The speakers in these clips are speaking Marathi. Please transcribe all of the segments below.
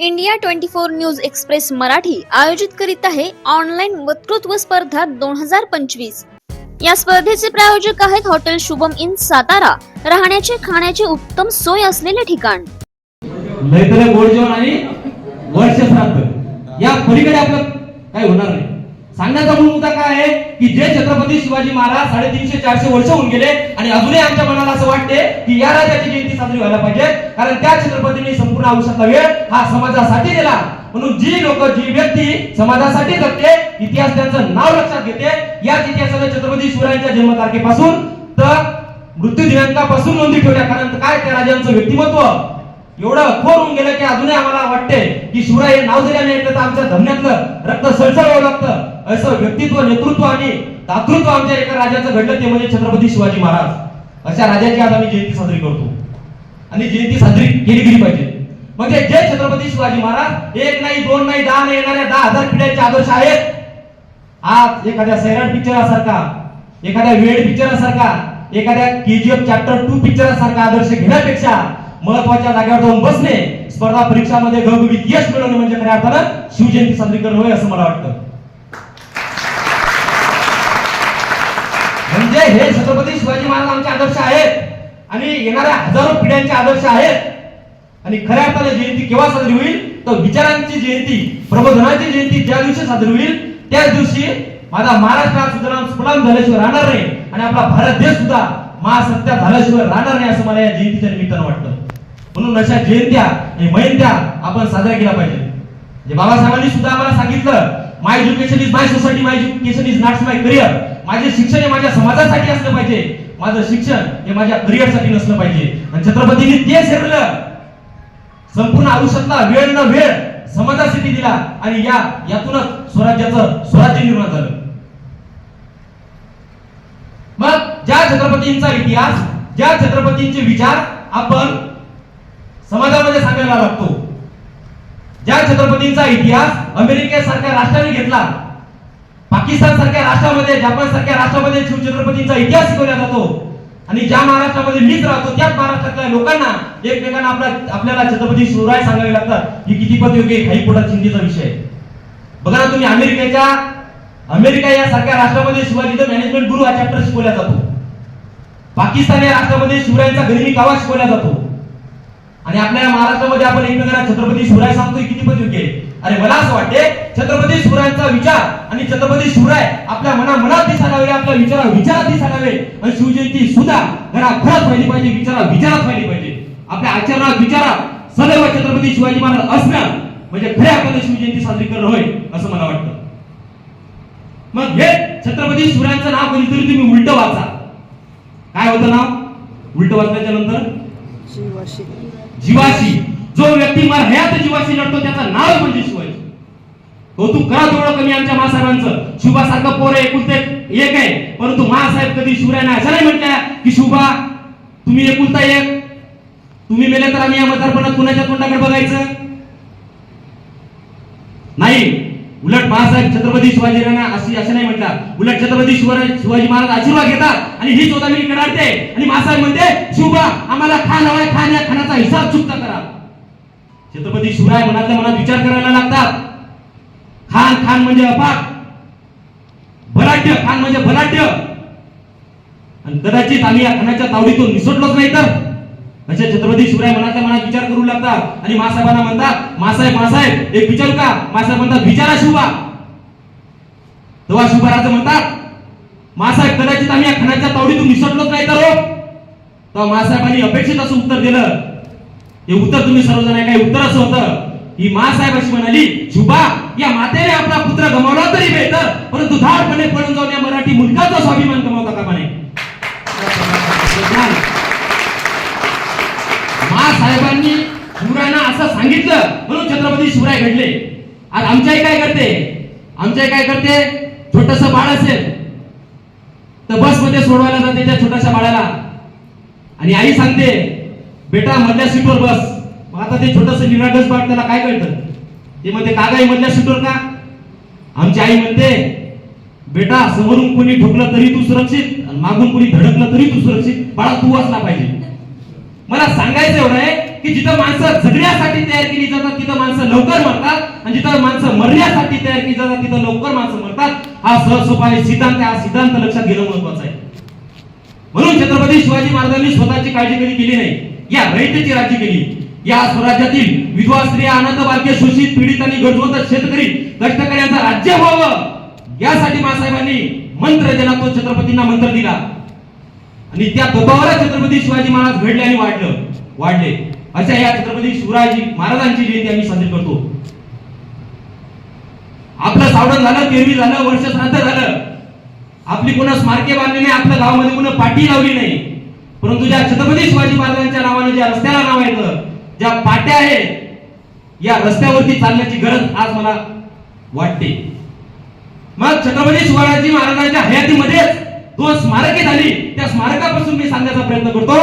India twenty four news express Marathi आयोजित करीत आहे ऑनलाईन वक्तृत्व स्पर्धा दोन हजार पंचवीस. या स्पर्धेचे प्रायोजक आहेत हॉटेल शुभम इन सातारा. राहण्याचे खाण्याचे उत्तम सोय असलेले ठिकाण. लयतले गोड जेवण आणि वर्ष श्राद्ध या पलीकडे आपलं काही होणार नाही. सांगण्याचा मूळ मुद्दा काय आहे की जे छत्रपती शिवाजी महाराज साडेतीनशे चारशे वर्ष होऊन गेले आणि अजूनही आमच्या मनाला असं वाटते की या राजाची जयंती साजरी व्हायला पाहिजे. कारण त्या छत्रपतींनी संपूर्ण आयुष्यातला वेळ हा समाजासाठी दिला. म्हणून जी लोक जी व्यक्ती समाजासाठी जगते इतिहास त्यांचं नाव लक्षात घेते. याच इतिहासाने छत्रपती शिवरायांच्या जन्मतारखेपासून तर मृत्यू दिनांकापासून नोंदी ठेवल्या. कारण काय? त्या राजांचं व्यक्तिमत्व. एवढं खोर होऊन गेलं की अजूनही आम्हाला वाटते की शिवराय हे नाव जरी आम्ही ऐकलं तर आमच्या धमन्यातलं रक्त सळसळ लागतं. असं व्यक्तित्व नेतृत्व आणि दातृत्व आमच्या एका राजाचं घडलं ते म्हणजे छत्रपती शिवाजी महाराज. अशा राजाची आज आम्ही जयंती साजरी करतो. आणि जयंती साजरी केली गेली पाहिजे. म्हणजे जे छत्रपती शिवाजी महाराज एक नाही दोन नाही दहा नाही येणाऱ्या दहा हजार पिढ्यांचे आदर्श आहेत. आज एखाद्या सैराट पिक्चरासारखा एखाद्या वेड पिक्चरासारखा एखाद्या केजीएफ चॅप्टर टू पिक्चरासारखा आदर्श घेण्यापेक्षा महत्त्वाच्या जागेवर जाऊन बसणे स्पर्धा परीक्षामध्ये घवघवीत यश मिळवणे म्हणजे खऱ्या अर्थानं शिवजयंती साजरी करणं होय असं मला वाटतं. म्हणजे हे छत्रपती शिवाजी महाराज आमचे आदर्श आहेत आणि येणाऱ्या हजारो पिढ्यांचे आदर्श आहेत. आणि खऱ्या अर्थाने जयंती केव्हा साजरी होईल? तर विचारांची जयंती प्रबोधनाची जयंती ज्या दिवशी साजरी होईल त्याच दिवशी माझा महाराष्ट्र हा सुजलाम झाल्याशिवाय राहणार नाही. आणि आपला भारत देश सुद्धा महासत्या झाल्याशिवाय राहणार नाही असं मला या जयंतीच्या निमित्तानं वाटतं. म्हणून अशा जयंत्या आणि मयंत्या आपण साजऱ्या केल्या पाहिजे जे म्हणजे बाबासाहेबांनी सुद्धा आम्हाला सांगितलं my education is my society my education is not my career माझे शिक्षण हे माझ्या समाजासाठी असलं पाहिजे. माझं शिक्षण हे माझ्या करिअरसाठी नसलं पाहिजे. आणि छत्रपतींनी ते ठरलं संपूर्ण आयुष्यातला वेळ न वेळ समाजासाठी दिला आणि या यातूनच स्वराज्याचं स्वराज्य निर्माण झालं. मग ज्या छत्रपतींचा इतिहास ज्या छत्रपतींचे विचार आपण समाजामध्ये सांगायला लागतो. ज्या छत्रपतींचा इतिहास अमेरिकेसारख्या राष्ट्राने घेतला पाकिस्तान सारख्या राष्ट्रामध्ये जपान सारख्या राष्ट्रामध्ये शिवछत्रपतींचा इतिहास शिकवला जातो. आणि ज्या महाराष्ट्रामध्ये मीच राहतो त्याच महाराष्ट्रातल्या लोकांना एकमेकांना आपल्या आपल्याला छत्रपती शिवराय सांगावे लागतात. ही कितीपत योग्य काही पोटात चिंतेचा विषय आहे. बघा ना तुम्ही अमेरिकेच्या अमेरिका या सारख्या राष्ट्रामध्ये शिवाजीचं मॅनेजमेंट गुरु हा चॅप्टर शिकवला जातो. पाकिस्तान या राष्ट्रामध्ये शिवरायांचा गरिबी कावा शिकवला जातो. आणि आपल्या महाराष्ट्रामध्ये आपण एकमेकांना छत्रपती शिवराय सांगतोय किती पण योग्य आहे? अरे मला असं वाटते छत्रपती शिवरायांचा विचार आणि छत्रपती शिवराय आपल्या मना मनात दिसायला हवे आपल्या विचारा विचारात दिसायला हवे आणि शिवजयंती सुद्धा घरा घरात व्हायली पाहिजे विचारा विचारात व्हायली पाहिजे. आपल्या आचरणात विचारात सदैव छत्रपती शिवाजी महाराज असणं म्हणजे खऱ्या अर्थाने शिवजयंती साजरी करणं होय असं मला वाटतं. मग हे छत्रपती शिवरायांचं नाव कधीतरी तुम्ही उलट वाचा. काय होतं नाव? उलट वाचल्याच्या नंतर? जीवाशी. जो व्यक्ती मला जीवाशी लढतो त्याचं नाव म्हणजे शिवाजी. कौतुक करा थोडं कमी आमच्या महासाहेबांचं शिवबासारखं पोर आहे एकुलते एक आहे. परंतु महासाहेब कधी शिवरायांना असं नाही म्हटल्या की शिवबा तुम्ही एकुलता एक. तुम्ही मेले तर आम्ही या मतदारपणात कुणाच्या तोंडाकडे बघायचं? नाही. उलट महासाहेब छत्रपती शिवाजीरावांना अशी असं नाही म्हटलं उलट छत्रपती शिवराय शिवाजी महाराज आशीर्वाद घेतात. आणि ही चौदावी कडाडते आणि महासाहेब म्हणते शिवबा आम्हाला खान हवाय खान या खानाचा हिसाब चुकता करा. छत्रपती शिवराय मनातल्या मनात विचार करायला लागतात. खान खान म्हणजे अपाक बलाढ्य खान म्हणजे बलाढ्य आणि कदाचित आम्ही या खानाच्या तावडीतून निसटलोच नाही तर? असे छत्रपती शिवराय मनातल्या मनात विचार करू लागतात. आणि मासाहेबांना म्हणतात मासाहेब मासाहेब एक विचारू का? मासाहेब म्हणतात विचारा शिवबा तेव्हा शिवराज म्हणतात मासाहेब कदाचित आम्ही या खानाच्या तावडीतून निसटलोच नाही तर हो? तेव्हा मासाहेबांनी अपेक्षित असं उत्तर दिलं. हे उत्तर तुम्ही सर्वजण काय उत्तर असं होतं. ही मासाहेब अशी म्हणाली शुभा या मातेने आपला पुत्र गमावला तरी बेहतर परंतु धाडपणे पळून जाऊन या मराठी मुलगाचा स्वाभिमान गमावता का म्हणे साहेबांनी शिवरायांना असं सांगितलं म्हणून छत्रपती शिवराय घडले. आज आमच्याही काय करते? आमच्याही काय करते? छोटस बाळ असेल तर बसमध्ये सोडवायला जाते त्या छोट्याशा बाळाला. आणि आई सांगते बेटा मधल्या सीटवर बस. आता ते छोटस निराडस बाळ त्याला काय कळतं? ते म्हणते कागाई मधल्या सीटवर का? आमची आई म्हणते बेटा समोरून कोणी ठोकलं तरी तू सुरक्षित आणि मागून कोणी धडकलं तरी तू सुरक्षित. बाळा तू असला पाहिजे. मला सांगायचं एवढं आहे की जिथं माणसं जगण्यासाठी तयार केली जातात तिथं माणसं लवकर मरतात आणि जिथं माणसं मरण्यासाठी तयार केली जातात तिथं लवकर माणसं मरतात. हा सहजोपाय सिद्धांत हा सिद्धांत लक्षात घेणं महत्वाचं आहे. म्हणून छत्रपती शिवाजी महाराजांनी स्वतःची काळजी कधी केली नाही. या रयतेची राज्य केली. या स्वराज्यातील विधवा स्त्रिया अनाथ बालके शोषित पीडित आणि गरजवंत शेतकरी कष्टकऱ्यांचं राज्य व्हावं यासाठी मासाहेबांनी मंत्र दिला तो छत्रपतींना मंत्र दिला. आणि त्या तत्वावर छत्रपती शिवाजी महाराज घडले आणि वाढलं वाढले. अशा या छत्रपती शिवराजी महाराजांची जयंती आम्ही साजरी करतो. आपलं सावडण झालं तेरवी झालं वर्ष श्राद्ध झालं. आपली कोणा स्मारके बांधली नाही आपल्या गावामध्ये कोणा पाठी लावली नाही. परंतु ज्या छत्रपती शिवाजी महाराजांच्या नावाने ज्या रस्त्याला नाव येतं ज्या पाट्या आहेत या रस्त्यावरती चालण्याची गरज आज मला वाटते. मग छत्रपती शिवाजी महाराजांच्या हयातीमध्येच दोन स्मारके झाली. त्या स्मारकापासून मी सांगण्याचा प्रयत्न करतो.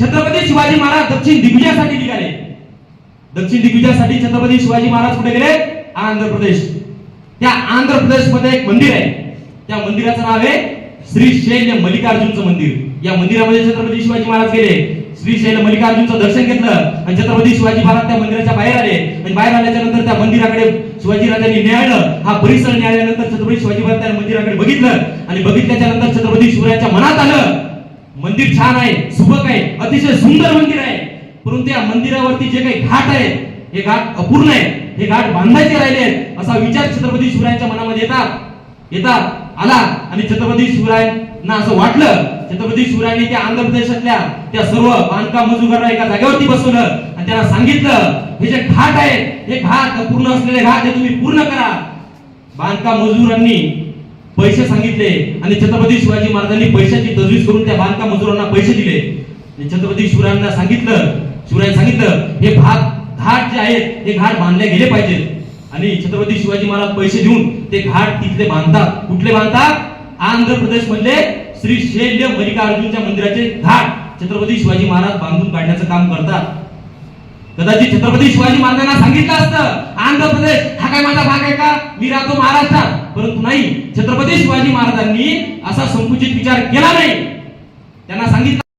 छत्रपती शिवाजी महाराज दक्षिण दिग्विजयासाठी निघाले. दक्षिण दिग्विजयासाठी छत्रपती शिवाजी महाराज कुठे गेले? आंध्र प्रदेश. त्या आंध्र प्रदेशमध्ये एक मंदिर आहे. त्या मंदिराचं नाव आहे श्री शैल्य मल्लिकार्जुनचं मंदिर. या मंदिरामध्ये छत्रपती शिवाजी महाराज गेले. श्री मल्लिकार्जुनचं दर्शन घेतलं आणि छत्रपती शिवाजी महाराज त्या मंदिराच्या बाहेर आले. आणि बाहेर आल्याच्यानंतर त्या मंदिराकडे शिवाजी राजांनी न्यायालय हा परिसर न्यायालयानंतर छत्रपती शिवाजी महाराज त्या मंदिराकडे बघितलं. आणि बघितल्याच्या नंतर छत्रपती शिवरायांच्या मनात आलं मंदिर छान आहे सुबक आहे अतिशय सुंदर मंदिर आहे. परंतु या मंदिरावरती जे काही घाट आहे हे घाट अपूर्ण आहे. हे घाट बांधायचे राहिले आहेत असा विचार छत्रपती शिवरायांच्या मनामध्ये येतात. येतात आला. आणि छत्रपती शिवराय ना असं वाटलं छत्रपती शिवरायांनी त्या आंध्र प्रदेशातल्या त्या सर्व बांधकाम मजुरांना एका जागेवरती बसवलं आणि त्यांना सांगितलं हे जे घाट आहेत हे घाट पूर्ण असलेले घाट हे तुम्ही पूर्ण करा. बांधकाम मजुरांनी पैसे सांगितले आणि छत्रपती शिवाजी महाराजांनी पैशाची तजवीज करून त्या बांधकाम मजुरांना पैसे दिले. छत्रपती शिवरायांना सांगितलं शिवरायांनी सांगितलं हे भाग घाट जे आहेत हे घाट बांधले गेले पाहिजेत. आणि छत्रपती शिवाजी महाराज पैसे देऊन ते घाट तिथले बांधतात. कुठले बांधतात? आंध्र प्रदेश मधले श्री शैल्य मल्लिकार्जुनच्या मंदिराचे घाट छत्रपती शिवाजी महाराज बांधून काढण्याचं काम करतात. कदाचित छत्रपती शिवाजी महाराजांना सांगितलं असतं आंध्र प्रदेश हा काय माझा भाग आहे का? मी राहतो महाराष्ट्रात. परंतु नाही छत्रपती शिवाजी महाराजांनी असा संकुचित विचार केला नाही. त्यांना सांगितलं